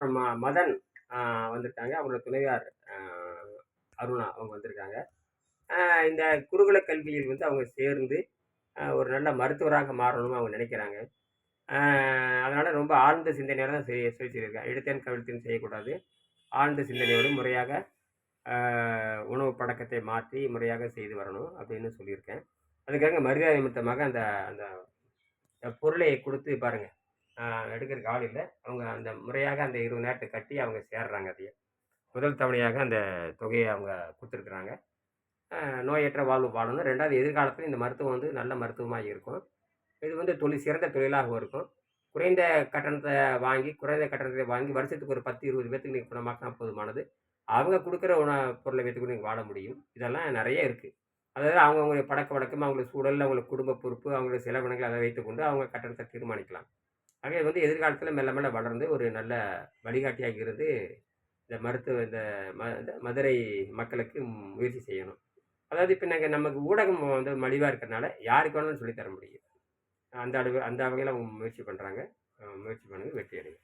ம மதன் வந்திருக்காங்க. அவங்களோட துணைவியார் அருணா அவங்க வந்திருக்காங்க. இந்த குருகுல கல்வியில் வந்து அவங்க சேர்ந்து ஒரு நல்ல மருத்துவராக மாறணும்னு அவங்க நினைக்கிறாங்க. அதனால் ரொம்ப ஆழ்ந்த சிந்தனையோட தான் செய்ய சொல்லி இடத்தேன் எடுத்தேன் கவிழ்த்தேன் செய்யக்கூடாது. ஆழ்ந்த சிந்தனையோடு முறையாக உணவு பழக்கத்தை மாற்றி முறையாக செய்து வரணும் அப்படின்னு சொல்லியிருக்கேன். அதுக்காக மரியாதை நிமித்தமாக அந்த அந்த பொருளை கொடுத்து பாருங்கள் எடுக்கிறதுக்கு ஆள் இல்லை. அவங்க அந்த முறையாக அந்த இருபது நேரத்தை கட்டி அவங்க சேர்றாங்க அதையே. முதல் தவணையாக அந்த தொகையை அவங்க கொடுத்துருக்குறாங்க. நோயற்ற வாழ்வு வாழணும் ரெண்டாவது எதிர்காலத்தில் இந்த மருத்துவம் வந்து நல்ல மருத்துவமாக இருக்கும். இது வந்து தொழில் சிறந்த தொழிலாகவும் இருக்கும். குறைந்த கட்டணத்தை வாங்கி குறைந்த கட்டணத்தை வாங்கி வருஷத்துக்கு ஒரு பத்து இருபது பேர்த்துக்கு நீங்கள் குணமாக்கினா போதுமானது. அவங்க கொடுக்குற உண பொருளை வைத்துக்கொண்டு நீங்கள் வாழ முடியும். இதெல்லாம் நிறைய இருக்குது அதாவது அவங்கவுங்களுடைய பழக்க வழக்கம் அவங்களுடைய சூழல் அவங்களுக்கு குடும்ப பொறுப்பு அவங்களுடைய செலவினங்கள் அதை வைத்துக்கொண்டு அவங்க கட்டணத்தை தீர்மானிக்கலாம். ஆக இது வந்து எதிர்காலத்தில் மெல்ல மெல்ல வளர்ந்து ஒரு நல்ல வழிகாட்டியாக இருந்து இந்த மருத்துவ இந்த ம இந்த மதுரை மக்களுக்கு முயற்சி செய்யணும். அதாவது இப்போ நாங்கள் நமக்கு ஊடகம் வந்து மலிவாக இருக்கிறனால யாருக்கு வேணாலும் சொல்லித்தர முடியும். அந்த அளவு அந்த வகையில் அவங்க முயற்சி பண்ணுறாங்க முயற்சி பண்ணுங்க வெற்றி அடையும்